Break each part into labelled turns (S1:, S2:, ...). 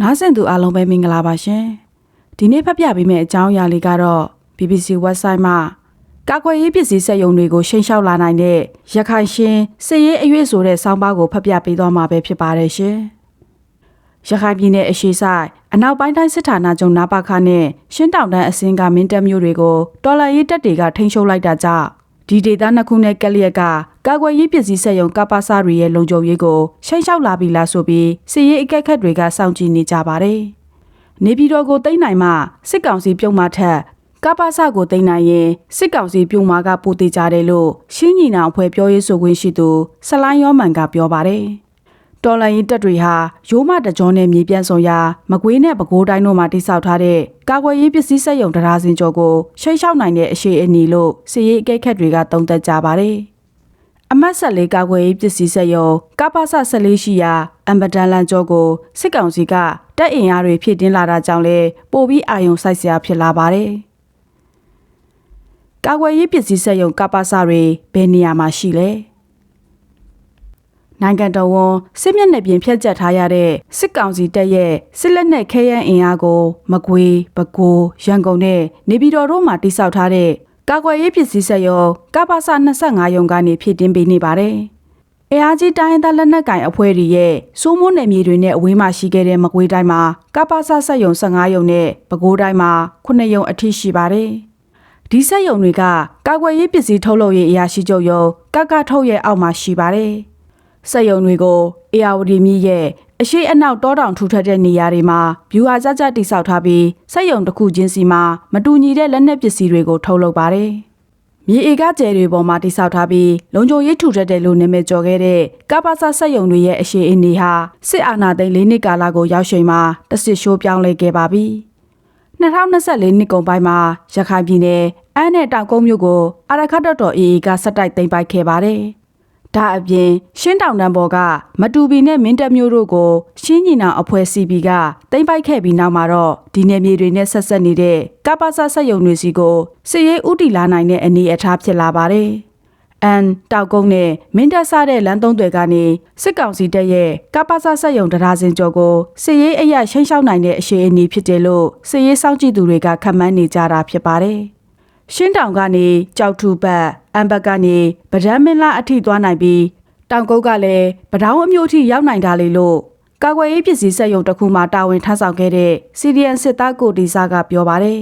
S1: နားဆင်သူအားလုံးပဲမင်္ဂလာပါရှင်။ဒီနေ့ဖတ်ပြပေးမယ့်အကြောင်းအရာလေးကတော့ BBC website မှာကာကွယ်ရေးပစ္စည်းစက်ရုံတွေကိုရှင်းရှောက်လာနိုင်တဲ့ရခိုင်ရှင်စစ်ရေးအရွေးဆိုတဲ့စောင်းပါးကိုဖတ်ပြပေးသွားမှာပဲဖြစ်ပါတယ်ရှင်။ရခိုင်ပြည်နယ်အရှေ့ဆိုင်အနောက်ပိုင်းတိုင်းစစ်ဌာနချုပ်နာပါခနဲ့ရှင်းတောင်တန်းအစင်းကမင်းတပ်မျိုးတွေကိုတော်လှန်ရေးတပ်တွေကထိန်းချုပ်လိုက်တာကြောင့် ဒီဒေသနှစ်ခုနဲ့ကက်လျက်ကကာကွယ်ရေးပစ္စည်းစက်ရုံကပ္ပစတွေရဲ့လုံခြုံရေးကိုရှိန်လျှောက်လာပြီလားဆိုပြီးစစ်ရေးအကဲခတ်တွေကစောင့်ကြည့်နေကြပါတယ်။နေပြည်တော်ကိုသိမ်းနိုင်မှစစ်ကောင်စီပြုံးမထက်ကပ္ပစကိုသိမ်းနိုင်ရင်စစ်ကောင်စီပြုံးမကပိုသေးကြတယ်လို့ရှင်းညီနာအဖွဲ့ပြောရေးဆိုခွင့်ရှိသူဆလိုင်းရောမန်ကပြောပါတယ်။ တော်လိုင်းရင်တပ်တွေဟာရိုးမတကြောနဲ့မြေပြန့်ဆောင်ရာမကွေးနဲ့ပဲခူးတိုင်းတို့မှာတိစောက်ထားတဲ့ကာကွယ်ရေးပစ္စည်းစက်ရုံတရားစင်ကျော်ကိုရှိတ်လျှောက်နိုင်တဲ့အရှိအနီလို့စစ်ရေးအကဲခတ်တွေကသုံးသပ်ကြပါတယ်။အမတ်ဆက်လေးကာကွယ်ရေးပစ္စည်းစက်ရုံကပ္ပစဆက်လေးရှိရာအမ်ဘဒန်လန်ကျော်ကိုစစ်ကောင်စီကတပ်အင်အားတွေဖြည့်တင်းလာတာကြောင့်လဲပိုပြီးအာရုံစိုက်စရာဖြစ်လာပါတယ်။ကာကွယ်ရေးပစ္စည်းစက်ရုံကပ္ပစတွေဘယ်နေရာမှာရှိလဲ။ နိုင်ငံတော်ဝန်စစ်မျက်နှာပြင်ဖျက်ချက်ထားရတဲ့စစ်ကောင်စီတပ်ရဲ့စစ်လက်နက်ခဲယမ်းအင်အားကိုမကွေးပဲခူးရန်ကုန်နဲ့နေပြည်တော်တို့မှာတိစောက်ထားတဲ့ကာကွယ်ရေးပစ္စည်းစက်ရုံကပ္ပစ25ရုံကနေဖြည့်တင်းပေးနေပါတယ်။အဲအားကြီးတိုင်းသားလက်နက်ကင်အဖွဲ့တွေရဲ့စိုးမိုးနယ်မြေတွေနဲ့အဝေးမှာရှိခဲ့တဲ့မကွေးတိုင်းမှာကပ္ပစစက်ရုံ15ရုံနဲ့ပဲခူးတိုင်းမှာ9ရုံအထိရှိပါတယ်။ဒီစက်ရုံတွေကကာကွယ်ရေးပစ္စည်းထုတ်လုပ်ရေးအရာရှိချုပ်ရုံကကထုတ်ရဲ့အောက်မှာရှိပါတယ်။ စက်ရုံတွေကိုအေယာဝတီမြစ်ရဲ့အရှိအနောက်တောတောင်ထူထပ်တဲ့နေရာတွေမှာဗျူဟာကြကြတိစောက်ထားပြီးစက်ရုံတစ်ခုချင်းစီမှာမတူညီတဲ့လက်နက်ပစ္စည်းတွေကိုထုတ်လုပ်ပါတယ်။မြေဧကကျယ်တွေပေါ်မှာတိစောက်ထားပြီးလုံခြုံရေးထူထပ်တယ်လို့နာမည်ကျော်ခဲ့တဲ့ကပ္ပစစက်ရုံတွေရဲ့အရှိအနေဟာစစ်အာဏာသိမ်း၄နှစ်ကာလကိုရောက်ရှိမှာတဆစ်ရှိုးပြောင်းလဲခဲ့ပါပြီ။2024နှစ်ကုန်ပိုင်းမှာရခိုင်ပြည်နယ်အမ်းနဲ့တောင်ကုန်းမြို့ကိုအာရခတ်တော်တော်အေအေကစက်တိုက်သိမ်းပိုက်ခဲ့ပါတယ်။ ဒါအပြင် ရှင်းတောင်တန်းပေါ်ကမတူပီနဲ့မင်းတပ်မျိုးတို့ကိုရှင်းညီနောင်အဖွဲ့ CP ကတိမ့်ပိုက်ခဲ့ပြီးနောက်မှာတော့ဒီနယ်မြေတွေနဲ့ဆက်ဆက်နေတဲ့ကပ္ပစဆက်ယုံတွေစီကိုစစ်ရေးဥတီလာနိုင်တဲ့အနေအထားဖြစ်လာပါတယ်။အန်တောက်ကုန်းနဲ့မင်းတပ်ဆတဲ့လမ်းသုံးတွေကနေစစ်ကောင်စီတပ်ရဲ့ကပ္ပစဆက်ယုံတရားစင်ကျော်ကိုစစ်ရေးအရရှိန်လျှောက်နိုင်တဲ့အရှိအနီဖြစ်တယ်လို့စစ်ရေးစောင့်ကြည့်သူတွေကခန့်မှန်းနေကြတာဖြစ်ပါတယ်။ ရှင်းတောင်ကနေကြောက်ထူပတ်အမ်ဘတ်ကနေဗဒန်းမင်းလာအထိသွားနိုင်ပြီးတောင်ကုတ်ကလည်းဗဒေါင်းအမျိုးအထိရောက်နိုင်တာလေလို့ကာကွယ်ရေးပစ္စည်းစက်ရုံတစ်ခုမှတာဝန်ထမ်းဆောင်ခဲ့တဲ့စီဒီအန်စစ်သားကိုတီစာကပြောပါတယ်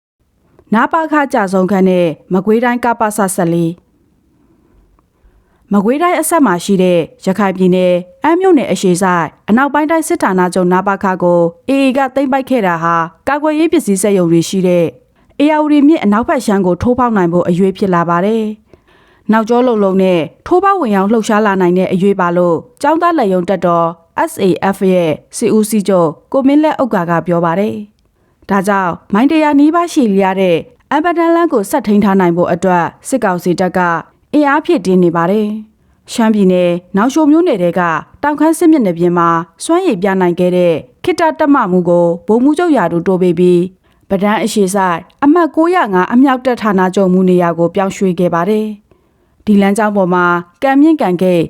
S1: ။နာပါခကြဆုံးခန်းနဲ့မကွေးတိုင်းကပ္ပဆဆက်လေးမကွေးတိုင်းအဆက်မှာရှိတဲ့ရခိုင်ပြည်နယ်အမ်းမြို့နယ်အရှေ့ဆိုင်အနောက်ပိုင်းတိုင်းစစ်ဌာနချုပ်နာပါခကိုအေအေကသိမ်းပိုက်ခဲ့တာဟာကာကွယ်ရေးပစ္စည်းစက်ရုံတွေရှိတဲ့ အေယာဝတီမြစ်အနောက်ဘက်ရှမ်းကိုထိုးပေါက်နိုင်ဖို့အရွေးဖြစ်လာပါတယ်။နောက်ကျောလုံလုံနဲ့ထိုးပေါက်ဝင်အောင်လှုပ်ရှားလာနိုင်တဲ့အရွေးပါလို့ចောင်းသားလက်ယုံတက်တော် SAF ရဲ့စီဦးစီချုပ်ကိုမင်းလက်အုပ်ကကပြောပါတယ်။ဒါကြောင့်မိုင်းတရာနီးပါးရှိလျားတဲ့အမ်ဘဒန်လန်ကိုဆက်ထိန်ထားနိုင်ဖို့အတွက်စစ်ကောင်စီတပ်ကအင်အားဖြည့်တင်းနေပါတယ်။ရှမ်းပြည်နယ်နောက်ရှိုမျိုးနယ်တွေကတောင်ခမ်းစစ်မြစ်နယ်ပြင်မှာစွမ်းရည်ပြနိုင်ခဲ့တဲ့ခိတတမမှုကိုဗိုလ်မှူးချုပ်ရာတို့တိုးပေးပြီး ပဒန်းအရှိဆိုင်အမှတ်905အမြောက်တပ်ဌာနချုပ်မူနေရာကိုပြောင်းရွှေ့ခဲ့ပါတယ်။ဒီလမ်းကြောင်းပေါ်မှာကံမြင့်ကံဂိတ်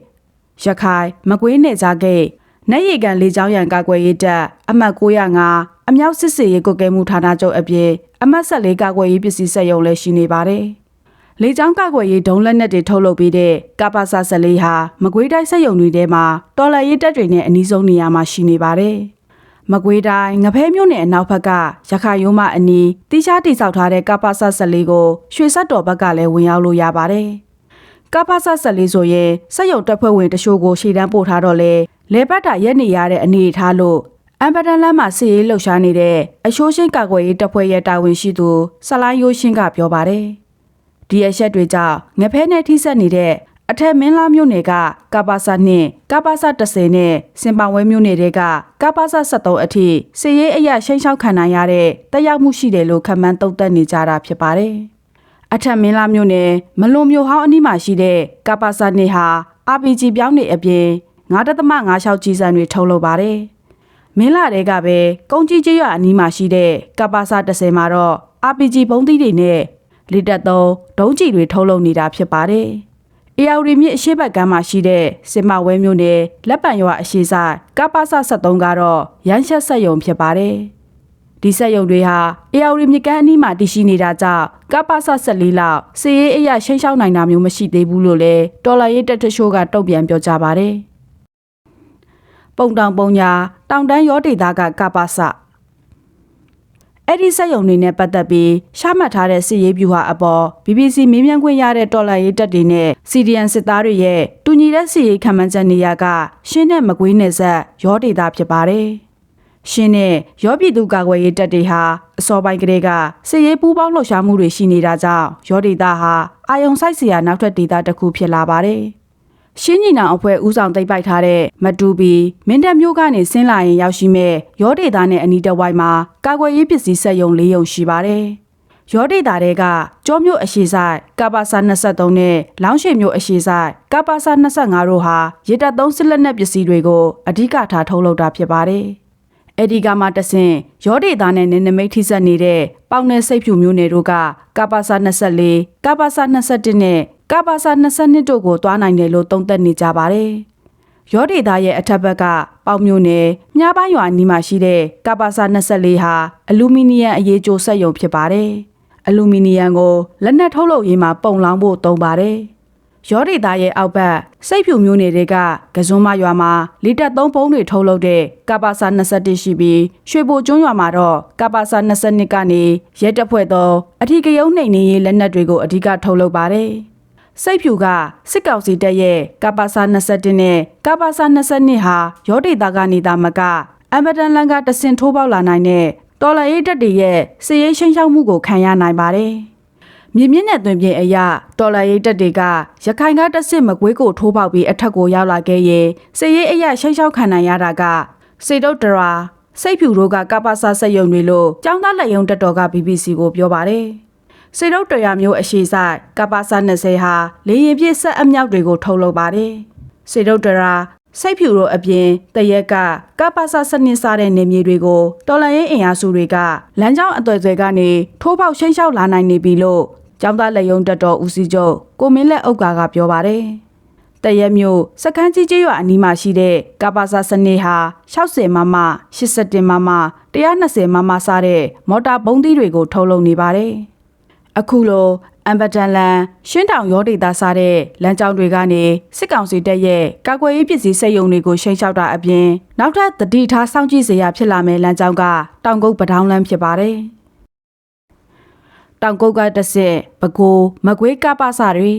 S1: ရခိုင်မကွေးနယ်ကြားဂိတ်နေရီကန်လေးချောင်းရံကာကွယ်ရေးတပ်အမှတ်905အမြောက်စစ်စေရေးကုတ်ကဲမှုဌာနချုပ်အပြင်အမှတ်14ကာကွယ်ရေးပစ္စည်းစက်ရုံလည်းရှိနေပါတယ်။လေကြောင်းကာကွယ်ရေးဒုံးလက်နက်တွေထုတ်လုပ်ပြီးတဲ့ကပ္ပစာ14ဟာမကွေးတိုင်းစက်ရုံတွေထဲမှာတော်လရေးတပ်တွေနဲ့အနီးဆုံးနေရာမှာရှိနေပါတယ်။ မကွေးတိုင်းငဖဲမြို့နယ်အနောက်ဘက်ကရခိုင်ရိုးမအနီးတိချားတိဆောက်ထားတဲ့ကပ္ပဆဆက်လေးကိုရွှေဆက်တော်ဘက်ကလည်းဝင်ရောက်လို့ရပါတယ်။ကပ္ပဆဆက်လေးဆိုရင်စက်ရုံတပ်ဖွဲ့ဝင်တချို့ကိုရှေ့တန်းပို့ထားတော့လေလေပတ်တာရက်နေရတဲ့အနေအထားလို့အမ်ပဒန်လမ်းမှာစီရေးလှုပ်ရှားနေတဲ့အရှိုးရှင်းကာကွယ်ရေးတပ်ဖွဲ့ရဲ့တာဝန်ရှိသူဆလိုင်းယိုးရှင်းကပြောပါတယ်။ဒီအချက်တွေကြောင့်ငဖဲနဲ့ထိစပ်နေတဲ့ အထက်မင်းလာမြို့နယ်ကကပါဆာနှင့်ကပါဆာ30နဲ့စင်ပောင်ဝဲမြို့နယ်တွေကကပါဆာ73အထိစီရေးအရာရှိန်လျှောက်ခံနိုင်ရတဲ့တက်ရောက်မှုရှိတယ်လို့ခန့်မှန်းသုံးသပ်နေကြတာဖြစ်ပါတယ်။အထက်မင်းလာမြို့နယ်မလွန်မြို့ဟောင်းအနီးမှာရှိတဲ့ကပါဆာနှင့်ဟာ RPG ပြောင်းနေအပြင်9.56ကြီးစံတွေထုတ်လုပ်ပါတယ်။မင်းလာတွေကပဲကုန်းကြီးကြီးရွာအနီးမှာရှိတဲ့ကပါဆာ30မှာတော့ RPG ဘုံသီးတွေနဲ့လက်တက်သုံးဒုံးကျည်တွေထုတ်လုပ်နေတာဖြစ်ပါတယ်။ အေယာဝတီမြစ်အရှိတ်ဘက်ကမ်းမှာရှိတဲ့စင်မဝဲမြို့နယ်လက်ပံရွာအရှိဆိုင်ကပ္ပစ73ကတော့ရန်ချက်ဆက်ယုံဖြစ်ပါတယ်။ဒီဆက်ယုံတွေဟာအေယာဝတီမြစ်ကမ်းအနီးမှာတည်ရှိနေတာကြောင့်ကပ္ပစ14လောက်စီရေးအရာရှိန်ရှောင်းနိုင်တာမျိုးမရှိသေးဘူးလို့လည်းတော်လာရေးတက်တရှိုးကတုံ့ပြန်ပြောကြားပါတယ်။ပုံတောင်ပုံညာတောင်တန်းရောဒေတာကကပ္ပစ အဲ့ဒီစက်ယုံတွေနဲ့ပတ်သက်ပြီးရှားမှတ်ထားတဲ့စစ်ရေးဗျူဟာအပေါ် BBC မေးမြန်းခွင့်ရတဲ့တော်လှန်ရေးတပ်တွေနဲ့ CDN စစ်သားတွေရဲ့တူညီတဲ့စစ်ရေးခံမှန်းချက်နေရာကရှင်းတဲ့မကွေးနယ်ဆက်ရောဒေတာဖြစ်ပါတယ်။ရှင်းတဲ့ရောပြည်သူကာကွယ်ရေးတပ်တွေဟာအစောပိုင်းကတည်းကစစ်ရေးပူးပေါင်းလှုပ်ရှားမှုတွေရှိနေတာကြောင့်ရောဒေတာဟာအာယုံဆိုင်စရာနောက်ထပ်ဒေတာတစ်ခုဖြစ်လာပါတယ်။ ရှင်းညီနောင်အဖွဲ့ဦးဆောင်သိမ်းပိုက်ထားတဲ့မတူပီမင်းတပ်မျိုးကနေဆင်းလာရင်ရောက်ရှိမဲ့ရောဒေတာနဲ့အနီးတစ်ဝိုက်မှာကာကွယ်ရေးပစ္စည်းဆက်ယုံ၄ယုံရှိပါတယ်။ရောဒေတာတွေကကျောမျိုးအရှိဆိုင်ကပ္ပစာ23နဲ့လောင်းရှိမျိုးအရှိဆိုင်ကပ္ပစာ25တို့ဟာရေတပ်သုံးစစ်လက်နက်ပစ္စည်းတွေကိုအဓိကထားထုတ်လုပ်တာဖြစ်ပါတယ်။အဲ့ဒီကမှတဆင့်ရောဒေတာနဲ့နင်းနမိတ်ထိစပ်နေတဲ့ပေါင်နယ်စိတ်ဖြူမျိုးနယ်တို့ကကပ္ပစာ24ကပ္ပစာ21နဲ့ ကပ္ပစာ22တို့ကိုသွားနိုင်တယ်လို့သုံးသပ်နေကြပါတယ်။ရောဒေတာရဲ့အထက်ဘက်ကပေါင်မျိုးနယ်မြားပိုင်းရွာနီးမှာရှိတဲ့ကပ္ပစာ24ဟာအလူမီနီယံအရေးကြိုးစက်ရုံဖြစ်ပါတယ်။အလူမီနီယံကိုလက်နက်ထုတ်လုပ်ရေးမှာပုံလောင်းဖို့သုံးပါတယ်။ရောဒေတာရဲ့အောက်ဘက်စိတ်ဖြူမျိုးနယ်တွေကကစွန်းမရွာမှာလီတာ3ပုံးတွေထုတ်လုပ်တဲ့ကပ္ပစာ21ရှိပြီးရွှေဘိုကျွန်းရွာမှာတော့ကပ္ပစာ22ကနေရဲတပ်ဖွဲ့သောအထီးကယုံနှိမ်နင်းရေးလက်နက်တွေကိုအဓိကထုတ်လုပ်ပါတယ်။ စိတ်ဖြူကစစ်ကောင်စီတပ်ရဲ့ကပ္ပစာ21နဲ့ကပ္ပစာ22ဟာရောဒေတာကနေသားမကအမတန်လန်ကတဆင်ထိုးပေါက်လာနိုင်တဲ့တော်လရေးတပ်တွေရဲ့စစ်ရေးရှင်းရှောက်မှုကိုခံရနိုင်ပါတယ်။မြင်းမြင့်တဲ့တွင်ပြင်အရာတော်လရေးတပ်တွေကရခိုင်ကတဆင့်မကွေးကိုထိုးပေါက်ပြီးအထက်ကိုရောက်လာခဲ့ရင်စစ်ရေးအရာရှင်းရှောက်ခံနိုင်ရတာကစေတုတ်တရာစိတ်ဖြူတို့ကကပ္ပစာစက်ယုံတွေလို့ចောင်းသားလက်ယုံတက်တော်က BBC ကိုပြောပါတယ်။ စေတုတ်တရာမျိုးအရှိဆိုင်ကပ္ပစာ20ဟာလေရင်ပြည့်ဆက်အမြောက်တွေကိုထုတ်လုပ်ပါတယ်။စေတုတ်တရာစိတ်ဖြူတို့အပြင်တရက်ကကပ္ပစာစနစ်စားတဲ့နေမြေတွေကိုတော်လန်ရင်အင်အားစုတွေကလမ်းကြောင်းအသွယ်သွယ်ကနေထိုးပေါက်ရှင်းလျှောက်လာနိုင်နေပြီလို့ကျောင်းသားလက်ယုံတက်တော်ဦးစီးချုပ်ကိုမင်းလက်အုပ်ကာကပြောပါတယ်။တရက်မျိုးစကန်းကြီးကြီးရွာအနီးမှာရှိတဲ့ကပ္ပစာစနစ်ဟာ60မမ81မမ120မမစားတဲ့မော်တာပုံးသီးတွေကိုထုတ်လုပ်နေပါတယ်။ အခုလိုအမ်ဘတန်လန်ရှင်းတောင်ရောဒေတာစားတဲ့လမ်းကြောင်းတွေကနေစစ်ကောင်စီတပ်ရဲ့ကာကွယ်ရေးပစ္စည်းစက်ရုံတွေကိုရှိန်လျှောက်တာအပြင်နောက်ထပ်တတိထားစောင့်ကြည့်စရာဖြစ်လာမယ့်လမ်းကြောင်းကတောင်ကုတ်ပဒေါင်းလမ်းဖြစ်ပါတယ်။တောင်ကုတ်ကတဆင့်ပကိုးမကွေးကပ္ပစတွေ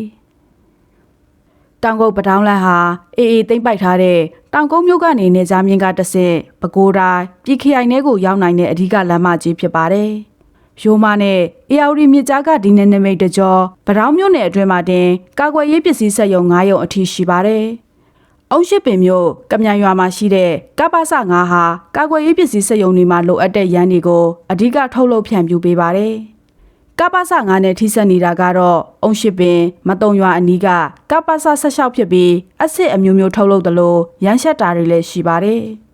S1: တောင်ကုတ်ပဒေါင်းလမ်းဟာအေးအေးသိမ့်ပိုက်ထားတဲ့တောင်ကုန်းမြို့ကနေနေကြားမြင့်ကတဆင့်ပကိုးတိုင်းပြည်ခရိုင်ထဲကိုရောက်နိုင်တဲ့အဓိကလမ်းမကြီးဖြစ်ပါတယ်။ ရိုမာနဲ့အေယာဝတီမြစ်ကြားကဒီနယ်နိမိတ်တကြောဗတောင်းမြို့နယ်အတွင်းမှာတင်ကာကွယ်ရေးပစ္စည်းဆက်ယုံ9ရုံအထိရှိပါတယ်။အုံရှိပင်မြို့ကမြန်ရွာမှာရှိတဲ့ကပ္ပစ9ဟာကာကွယ်ရေးပစ္စည်းဆက်ယုံတွေမှာလိုအပ်တဲ့ရန်တွေကိုအဓိကထုတ်လုပ်ဖြန့်ဖြူးပေးပါတယ်။ကပ္ပစ9နဲ့ထိစပ်နေတာကတော့အုံရှိပင်မတုံရွာအနီးကကပ္ပစ16ဖြစ်ပြီးအဆစ်အမျိုးမျိုးထုတ်လုပ်တယ်လို့ရန်ရှက်တာတွေလည်းရှိပါတယ်။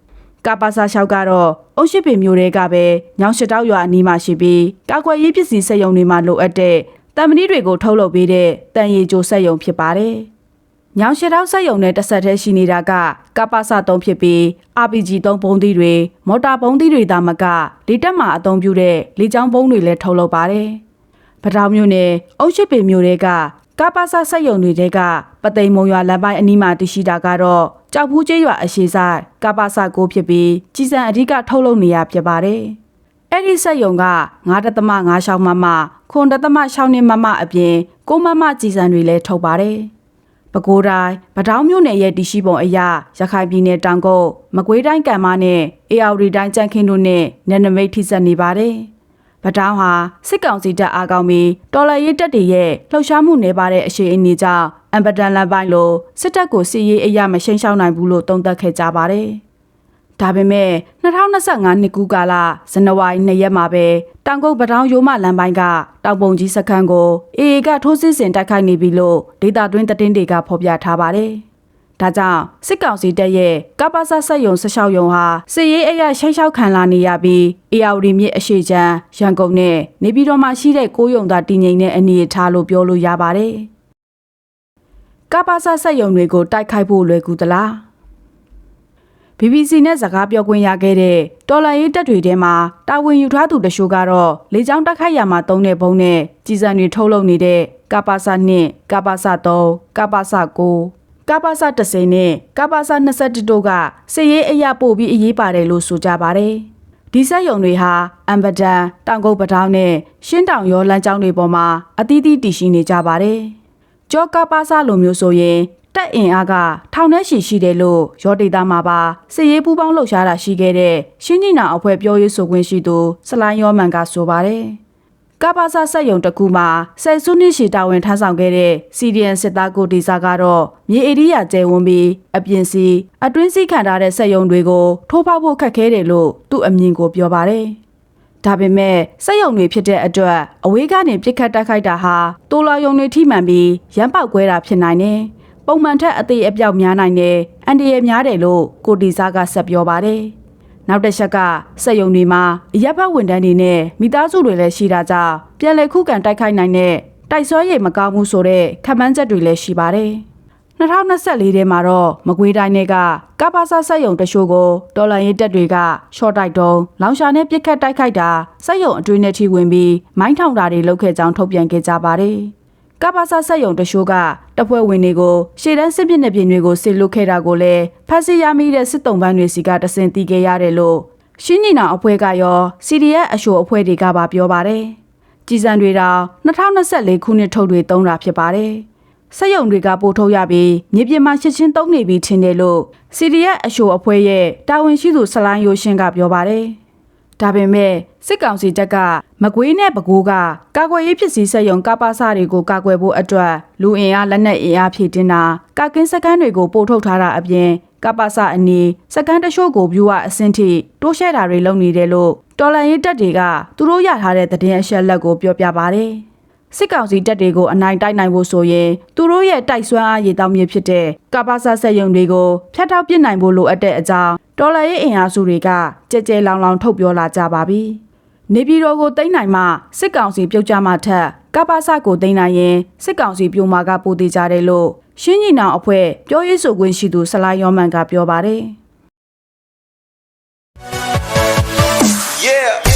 S1: ကပါစာလျှောက်ကတော့အုတ်ရှိပင်မျိုးတွေကပဲညောင်ရှတောက်ရွာအနီးမှာရှိပြီးကာကွယ်ရေးပစ္စည်းစက်ရုံတွေမှာလိုအပ်တဲ့တံမဏိတွေကိုထုတ်လုပ်ပေးတဲ့တန်ရီကြိုစက်ရုံဖြစ်ပါတယ်။ညောင်ရှတောက်စက်ရုံနဲ့တစ်ဆက်တည်းရှိနေတာကကပါစာ3ဖြစ်ပြီး RPG 3ပုံးသီးတွေမော်တာပုံးသီးတွေသာမကလေတက်မှာအသုံးပြုတဲ့လေကြောင်းပုံးတွေလည်းထုတ်လုပ်ပါတယ်။ပထောင်မျိုးနဲ့အုတ်ရှိပင်မျိုးတွေက ကပါစာစက်ရုံတွေကပသိမ်မုံရွာလမ်းပိုင်းအနီးမှာတရှိတာကတော့ကြောက်ဖူးကျေးရွာအရှိဆိုင်ကပါစာကိုဖြစ်ပြီးကြီးစံအဓိကထုတ်လုပ်နေရဖြစ်ပါတယ်။အဲ့ဒီစက်ရုံက9.5ရှောင်းမမ9.6နှစ်မမအပြင်6မမကြီးစံတွေလည်းထုတ်ပါတယ်။ပဲခူးတိုင်းဗတောင်းမြို့နယ်ရဲ့တရှိပုံအရရခိုင်ပြည်နယ်တောင်ကုတ်မကွေးတိုင်းကံမနဲ့အေရဝတီတိုင်းကြန့်ခင်းတို့နဲ့နယ်နိမိတ်ထိစပ်နေပါတယ်။ ဗတောင်းဟာစစ်ကောင်စီတပ်အားကောင်းပြီးတော်လှန်ရေးတပ်တွေရဲ့လှုပ်ရှားမှုနေပါတဲ့အရှိန်အင်းကြောင့်အမ်ပဒန်လန်ပိုင်းလိုစစ်တပ်ကိုစစ်ရေးအရာမရှိန်ရှောင်းနိုင်ဘူးလို့သုံးသပ်ခဲ့ကြပါတယ်။ဒါပေမဲ့2025နှစ်ကူးကာလဇန်နဝါရီ2ရက်မှာပဲတောင်ကုန်းပထောင်ရိုးမလမ်းပိုင်းကတောင်ပုံကြီးစခန်းကိုအေအေကထိုးစစ်ဆင်တိုက်ခိုက်နေပြီလို့ဒေတာတွင်းသတင်းတွေကဖော်ပြထားပါတယ်။ ဒါကြောင့်စစ်ကောင်စီတပ်ရဲ့ကပ္ပစဆက်ယုံဆက်လျှောက်ယုံဟာစစ်ရေးအရာရှိန်လျှောက်ခံလာနေရပြီးအေယာဝတီမြစ်အရှိချမ်းရန်ကုန်နဲ့နေပြည်တော်မှာရှိတဲ့ကိုးယုံသာတည်ငြိမ်တဲ့အနေအထားလို့ပြောလို့ရပါတယ်။ကပ္ပစစက်ယုံတွေကိုတိုက်ခိုက်ဖို့လွယ်ကူသလား BBC နဲ့စကားပြောခွင့်ရခဲ့တဲ့တော်လန်ရေးတပ်တွေထဲမှာတာဝန်ယူထားသူတချို့ကတော့လေကြောင်းတိုက်ခိုက်ရမှာတုံးတဲ့ဘုံနဲ့ကြီးစံတွေထုတ်လုပ်နေတဲ့ကပ္ပစ2ကပ္ပစ3ကပ္ပစ9 ကပ္ပစ10နဲ့ကပ္ပစ21တို့ကစစ်ရေးအရာပို့ပြီးအရေးပါတယ်လို့ဆိုကြပါတယ်။ဒီဆက်ယုံတွေဟာအမ်ဘဒန်တောင်ကုတ်ပထောင်နဲ့ရှင်းတောင်ရောလမ်းကြောင်းတွေပေါ်မှာအသီးသီးတည်ရှိနေကြပါတယ်။ကြောကပ္ပစလိုမျိုးဆိုရင်တက်အင်အားကထောင်ထဲရှိရှိတယ်လို့ရောဒေတာမှာပါစစ်ရေးပူးပေါင်းလှုပ်ရှားတာရှိခဲ့တဲ့ရှင်းညီနာအဖွဲ့ပြောရေးဆိုခွင့်ရှိသူစလိုင်းရောမန်ကဆိုပါတယ်။ ကပ္ပစဆက်ယုံတစ်ခုမှာဆယ်စုနှစ်ရှည်တာဝန်ထမ်းဆောင်ခဲ့တဲ့စီဒီအန်စစ်သားကိုဒီစာကတော့မြေဧရိယာကျဲဝန်းပြီးအပြင်စီအတွင်းစီခံထားတဲ့ဆက်ယုံတွေကိုထိုးဖောက်ဖို့ခက်ခဲတယ်လို့သူ့အမြင်ကိုပြောပါတယ်။ဒါပေမဲ့စက်ယုံတွေဖြစ်တဲ့အတွက်အဝေးကနေပြစ်ခတ်တိုက်ခိုက်တာဟာတိုလာယုံတွေထိမှန်ပြီးရမ်းပေါက်ကွဲတာဖြစ်နိုင်တယ်။ပုံမှန်ထက်အသေးအပြောက်များနိုင်တယ်။အန်ဒီရများတယ်လို့ကိုတီစာကဆက်ပြောပါတယ်။ နောက်တစ်ချက်ကစက်ယုံတွေမှာရပ်ဘက်ဝန်ထမ်းတွေနဲ့မိသားစုတွေလည်းရှိတာကြောင့်ပြန်လည်ခုခံတိုက်ခိုက်နိုင်တဲ့တိုက်ဆွဲရည်မကောင်းမှုဆိုတဲ့ခက်မှန်းချက်တွေလည်းရှိပါတယ်။2024ထဲမှာတော့မကွေးတိုင်းကကပ္ပစဆက်ယုံတရှို့ကိုဒေါ်လာရေးတက်တွေကရှော့တိုက်တုံးလောင်ရှာနဲ့ပြစ်ခတ်တိုက်ခိုက်တာဆက်ယုံအတွင်းနဲ့ထိဝင်ပြီးမိုင်းထောင်တာတွေလုပ်ခဲ့ကြောင်းထုတ်ပြန်ခဲ့ကြပါတယ်။ ကပ္ပစဆက်ယုံတရှို့ကတပ်ဖွဲ့ဝင်တွေကိုရှေ့တန်းစစ်ပစ်တဲ့ပြင်တွေကိုစစ်လုခဲ့တာကိုလည်းဖမ်းဆီးရမိတဲ့စစ်တုံးပန်းတွေစီကတဆင်တီးခဲ့ရတယ်လို့ရှင်းညီနာအဖွဲ့ကရော CDF အရှို့အဖွဲ့တွေကပါပြောပါတယ်။ကြည်စံတွေတောင်2024ခုနှစ်ထုတ်တွေတုံးတာဖြစ်ပါတယ်။စက်ယုံတွေကပို့ထုတ်ရပြီးမြေပြင်မှာရှစ်ချင်းတုံးနေပြီးထင်တယ်လို့ CDF အရှို့အဖွဲ့ရဲ့တာဝန်ရှိသူဆလိုင်းယိုရှင်ကပြောပါတယ်။ဒါပေမဲ့ စစ်ကောင်စီတပ်ကမကွေးနဲ့ပဲခူးကကာကွယ်ရေးဖြစ်စည်းဆက်ယုံကပ္ပစတွေကိုကာကွယ်ဖို့အတွက်လူအင်အားလက်နက်အင်အားဖြည့်တင်းတာကာကင်းစကန်တွေကိုပို့ထုတ်ထားတာအပြင်ကပ္ပစအနီးစကန်တရှို့ကို view အဆင့်ထိတိုးရှဲတာတွေလုပ်နေတယ်လို့တော်လန်ရေးတပ်တွေကသူတို့ရထားတဲ့သတင်းအချက်လက်ကိုပြောပြပါတယ်။စစ်ကောင်စီတပ်တွေကိုအနိုင်တိုက်နိုင်ဖို့ဆိုရင်သူတို့ရဲ့တိုက်စွမ်းအားရည်တောင်းမြစ်ဖြစ်တဲ့ကပ္ပစဆက်ယုံတွေကိုဖျက်ထောက်ပစ်နိုင်ဖို့လိုအပ်တဲ့အကြောင်းတော်လန်ရေးအင်အားစုတွေကကြဲကြဲလောင်လောင်ထုတ်ပြောလာကြပါပြီ။ နေပြည်တော်ကိုတိမ့်နိုင်မှစစ်ကောင်စီပြုတ်ကြမှထက်ကပ္ပစကိုတိမ့်နိုင်ရင်စစ်ကောင်စီပြုံမာကပိုသေးကြတယ်လို့ရှင်းညီနောင်အဖွဲ့ပြောရေးဆိုခွင့်ရှိသူဆလာယောမန်ကပြောပါတယ် Yeah